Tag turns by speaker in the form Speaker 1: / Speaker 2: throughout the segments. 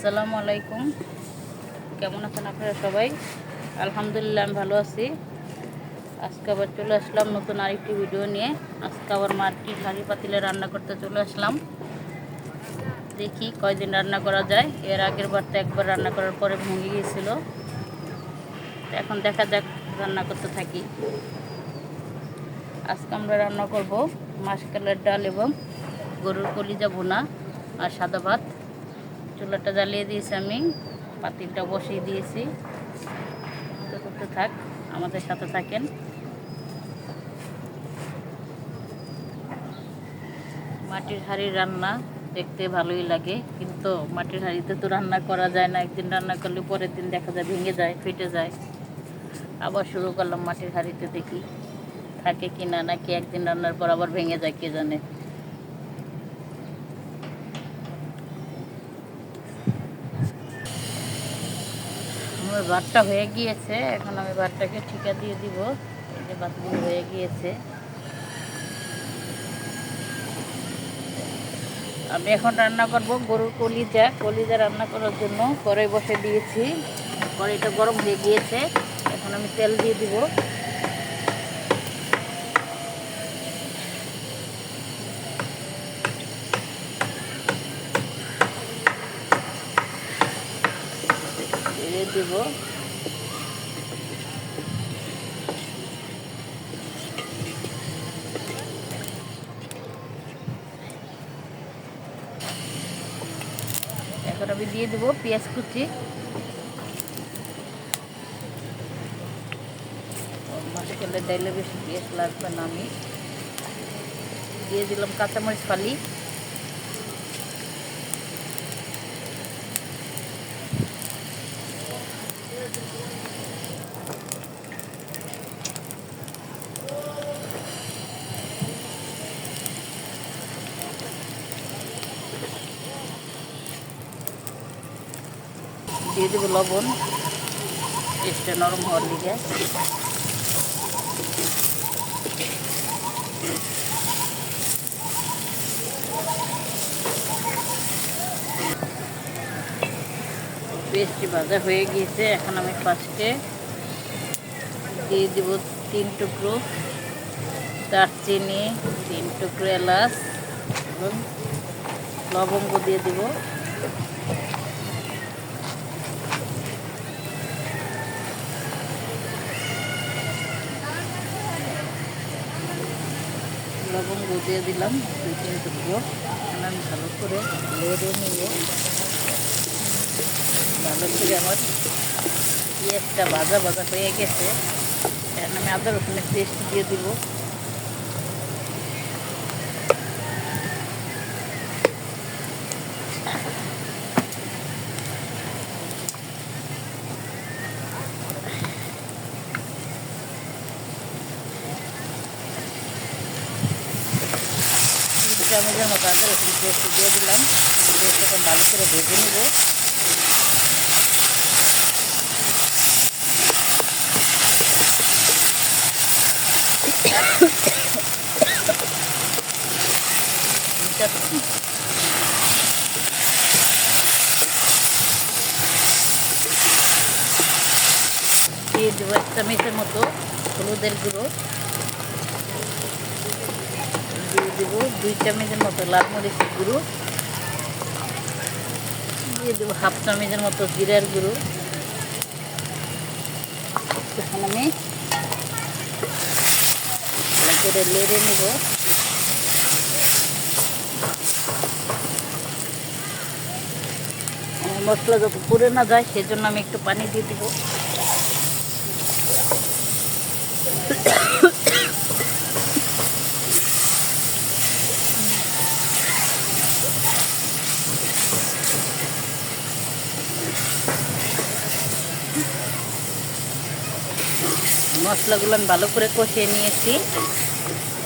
Speaker 1: আসসালামু আলাইকুম। কেমন আছেন আপনারা সবাই? আলহামদুলিল্লাহ, আমি ভালো আছি। আজকে আবার চলে আসলাম নতুন আরেকটি ভিডিও নিয়ে। আজকে আবার মার্কি হাঁড়ি পাতিলে রান্না করতে চলে আসলাম। দেখি কয়দিন রান্না করা যায়। এর আগের বার তো একবার রান্না করার পরে ভেঙে গিয়েছিল। এখন দেখা যাক রান্না করতে থাকি। আজকে আমরা রান্না করব মাসকালের ডাল এবং গরুর কলিজা ভুনা আর সাদা ভাত। চুলাটা জ্বালিয়ে দিয়েছি আমি, পাতিলটা বসিয়ে দিয়েছি। করতে থাক, আমাদের সাথে থাকেন। মাটির হাঁড়ির রান্না দেখতে ভালোই লাগে, কিন্তু মাটির হাঁড়িতে তো রান্না করা যায় না, একদিন রান্না করলে পরের দিন দেখা যায় ভেঙে যায়, ফেটে যায়। আবার শুরু করলাম মাটির হাঁড়িতে দেখি, থাকে কি না নাকি একদিন রান্নার পর আবার ভেঙে যায়, কে জানে। আমার ভাতটা হয়ে গিয়েছে, এখন আমি ভাতটাকে ঠিকা দিয়ে দিব। এই যে ভাতগুলো হয়ে গিয়েছে। আমি এখন রান্না করব গরুর কলিজা। কলিজা রান্না করার জন্য কড়াই বসে দিয়েছি। কড়াইটা গরম হয়ে গিয়েছে। এখন আমি তেল দিয়ে দিব দিয়ে দিব। এখন আমি দিয়ে দেবো পেঁয়াজ কুচি। মাসে গেলে ডাইলে বেশি পেঁয়াজ লাগবে না আমি। দিয়ে দিলাম কাঁচামরিচ ফালি। দিয়ে দেবো লবণ। টেস্টটা নরম হওয়ার লিগে পেস্টটি ভাজা হয়ে গিয়েছে। এখন আমি ফার্স্টে দিয়ে দেব তিন টুকরো দারচিনি, তিন টুকরো এলাচ এবং লবঙ্গ দিয়ে দেবো। লবঙ্গ দিয়ে দিলাম, দুই তিন টুকরো। আমি ভালো করে লেড়ে নিব ভালো করে আমার একটা বাজা ভাজা হয়ে গেছে। এখন আমি আদা রসুনের টেস্ট দিয়ে দিব। চামচের মতো আদা রসুন পেস্ট দিয়ে দিলাম পেস্ট এখন ভালো করে ভেজে নেব। দেবো চামচের মতো হলুদের গুঁড়ো দিয়ে দেবো, দুই চামচের মতো লাল মরিচের গুঁড়ো। দিয়ে দেবো হাফ চামচের মতো জিরার গুঁড়ো। আমি করে লেড়ে নেব। মশলা যত পুড়ে না যায়, সেজন্য আমি একটু পানি দিয়ে দিব। মশলাগুলো আমি ভালো করে কষিয়ে নিয়েছি।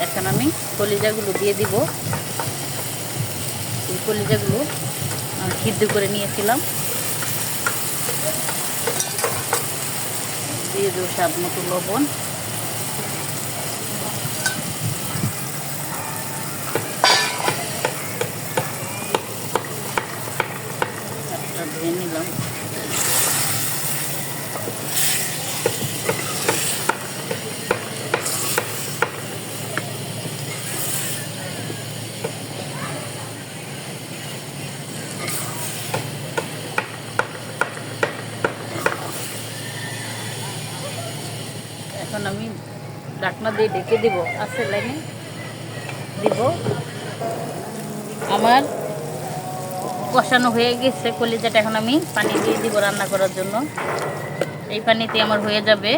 Speaker 1: এখন আমি কলিজাগুলো দিয়ে দিব। এই কলিজাগুলো আমি সিদ্ধ করে নিয়েছিলাম। দিয়ে দেবো স্বাদ মতো লবণ মাছটা ধুয়ে নিলাম এখন আমি ডাকনা দিয়ে ঢেকে দিব, আছে লাইনে দিব। আমার কষানো হয়ে গেছে কলিজাটা এখন আমি পানি দিয়ে দিব রান্না করার জন্য। এই পানিতে আমার হয়ে যাবে।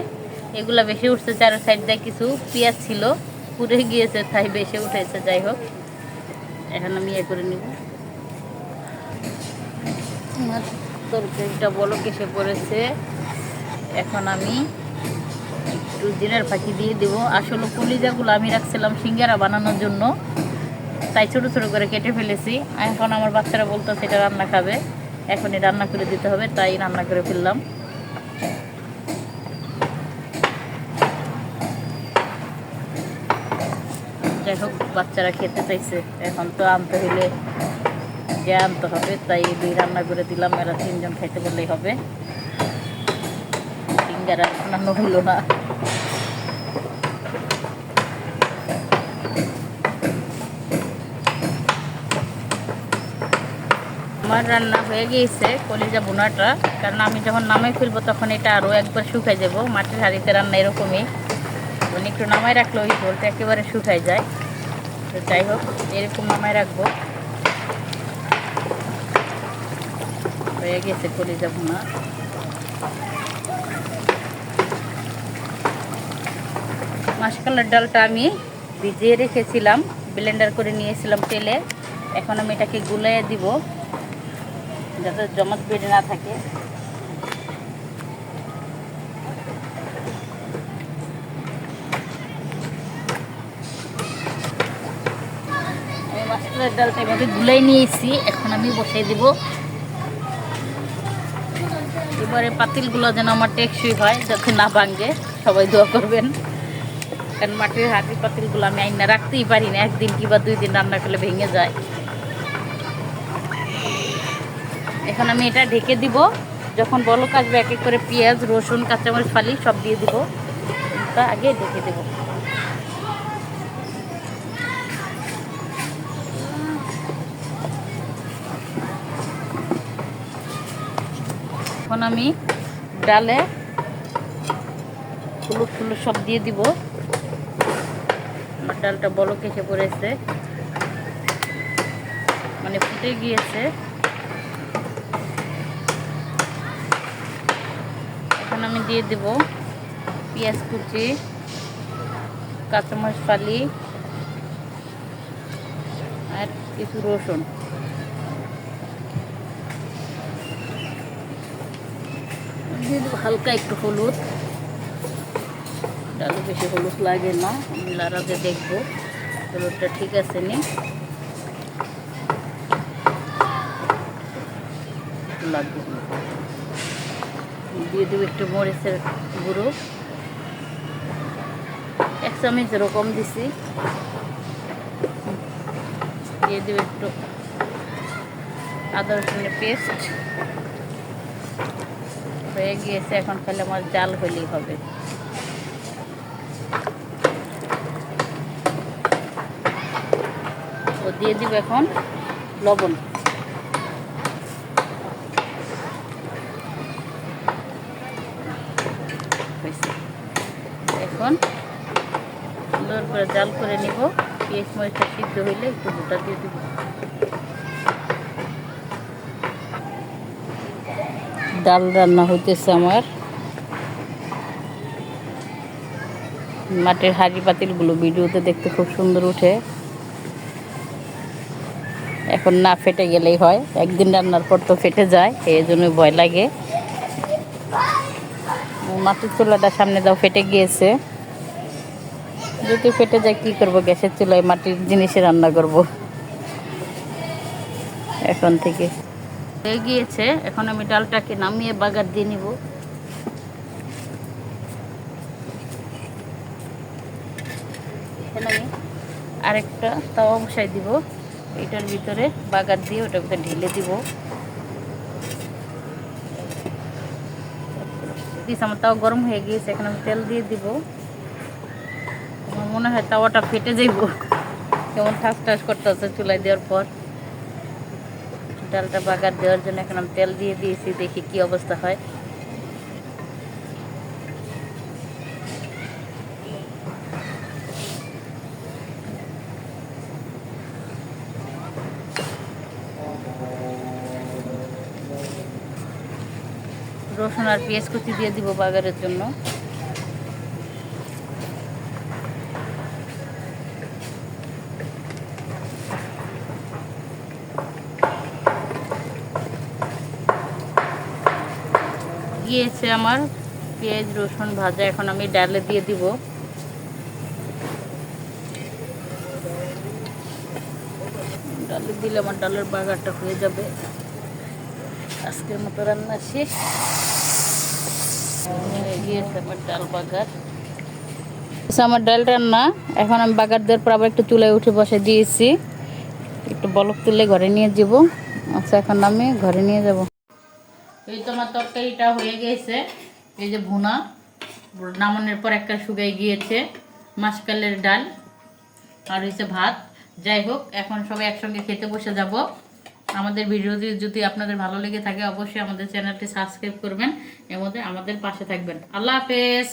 Speaker 1: এগুলো বেশি উঠছে চারো সাইড দিয়ে কিছু পেঁয়াজ ছিল, পুড়ে গিয়েছে, তাই বেশি উঠেছে, যাই হোক। এখন আমি ইয়ে করে নিব। তরকারিটা বলো কেসে পড়েছে? এখন আমি একটু দিনের পাখি দিয়ে দেব। আসলে কলিজাগুলো আমি রাখছিলাম সিঙ্গারা বানানোর জন্য। তাই ছোট ছোট করে কেটে ফেলেছি। এখন আমার বাচ্চারা বলতো সেটা রান্না খাবে। এখনই রান্না করে দিতে হবে, তাই রান্না করে ফেললাম। যাই হোক, বাচ্চারা খেতে চাইছে। এখন তো আনতে হলে যে আনতে হবে, তাই দুই রান্না করে দিলাম। এরা তিনজন খাইতে বললেই হবে। সিঙ্গারা বানানো হলো না। আমার রান্না হয়ে গিয়েছে কলিজা বোনাটা, কারণ আমি যখন নামাই ফেলব তখন এটা আরও একবার শুকাই যাব। মাটির হাঁড়িতে রান্না এরকমই। মানে একটু নামাই রাখলে ওই ঝোলটা একেবারে শুকাই যায়। তো যাই হোক, এরকম নামাই রাখব। হয়ে গেছে কলিজা বোনা। মাসকালার ডালটা আমি ভিজিয়ে রেখেছিলাম ব্লেন্ডার করে নিয়েছিলাম তেলে। এখন আমি এটাকে গুলিয়ে দিব, যাতে জমাট বেড়ে না থাকে। মাসকালার ডালটা গুলাই নিয়েছি, এখন আমি দিব। এবারে পাতিলগুলো যেন আমার টেকসই হয়, যাতে না ভাঙে, সবাই দোয়া করবেন। কারণ মাটির হাঁড়ি পাতিলগুলো আমি আইনা রাখতেই পারি না। একদিন কিংবা দুই দিন রান্না করলে ভেঙে যায়। এখন আমি এটা ঢেকে দিব। যখন বলক আসবে, এক এক করে পেঁয়াজ, রসুন, কাঁচামরিচ, ফালি সব দিয়ে দিব। তা আগে ঢেকে দেব। এখন আমি ডালে হলুদ ফুলুদ সব দিয়ে দিব। আমার ডালটা বলক এসে পড়েছে। মানে ফুটে গিয়েছে। এখন আমি দিয়ে দেব পেঁয়াজ কুচি, কাঁচামরিচ ফালি আর কিছু রসুন। দিয়ে দেবো হালকা একটু হলুদ। ডালে বেশি হলুদ লাগে না আমি লাড়াতে দেখব। হলুদটা ঠিক আছে নি? দিয়ে দেবো একটু মরিচের গুঁড়ো। এক চামচ এরকম দিছি। দিয়ে দেবো একটু আদা রসুনের পেস্ট। হয়ে গিয়েছে, এখন খালি আমার জাল হলেই হবে। দিয়ে দিব এখন লবণ। এখন সুন্দর করে জাল করে নিব। পেঁয়াজ মরিচটা সিদ্ধ হইলে একটু গোটা দিয়ে দিব। ডাল রান্না হইতেছে আমার। মাটির হাঁড়ি পাতিলগুলো ভিডিওতে দেখতে খুব সুন্দর উঠে। এখন না ফেটে গেলেই হয়। একদিন রান্নার পর তো ফেটে যায়, এই জন্য ভয় লাগে। মাটির চুলাটা সামনে দাও, ফেটে গিয়েছে। যদি ফেটে যায়, কি করব? গ্যাসের চুলায় মাটির জিনিসে রান্না করব। এখন থেকে। হয়ে গিয়েছে। এখন আমি ডালটাকে নামিয়ে বাগার দিয়ে নিব। আরেকটা তাওয়া বসাই দিব। এটার ভিতরে বাগার দিয়ে ওটার ভিতরে ঢেলে দিব। দিস আমার তাও গরম হয়ে গিয়েছে, এখানে আমি তেল দিয়ে দিব। আমার মনে হয় তাওয়াটা ফেটে যাইব। কেমন ঠাস ঠাস করতেছে চুলাই দেওয়ার পর। ডালটা বাগার দেওয়ার জন্য এখন আমি তেল দিয়ে দিয়েছি, দেখি কি অবস্থা হয়। রসুন আর পেঁয়াজ কুচি দিয়ে দিব বাগারের জন্য। গিয়েছে আমার পেঁয়াজ, রসুন ভাজা, এখন আমি ডালে দিয়ে দিব। ডালে দিলে আমার ডালের বাগারটা হয়ে যাবে। আজকের মতো রান্না শেষ। আমার ডাল আমার ডাল রান্না, এখন আমি বাগার দেওয়ার পর আবার একটু চুলায় উঠে বসে দিয়েছি। একটু বলক তুলে ঘরে নিয়ে যাব। আচ্ছা এখন আমি ঘরে নিয়ে যাব। এই তো আমার তরকারিটা হয়ে গিয়েছে এই যে ভুনা, নামানোর পর একটা শুকাই গিয়েছে। মাসকালের ডাল আর হয়েছে ভাত। যাই হোক, এখন সবাই একসঙ্গে খেতে বসে যাব। আমাদের ভিডিওটি যদি আপনাদের ভালো লেগে থাকে, অবশ্যই আমাদের চ্যানেলটি সাবস্ক্রাইব করবেন। এর মধ্যে আমাদের পাশে থাকবেন। আল্লাহ হাফেজ।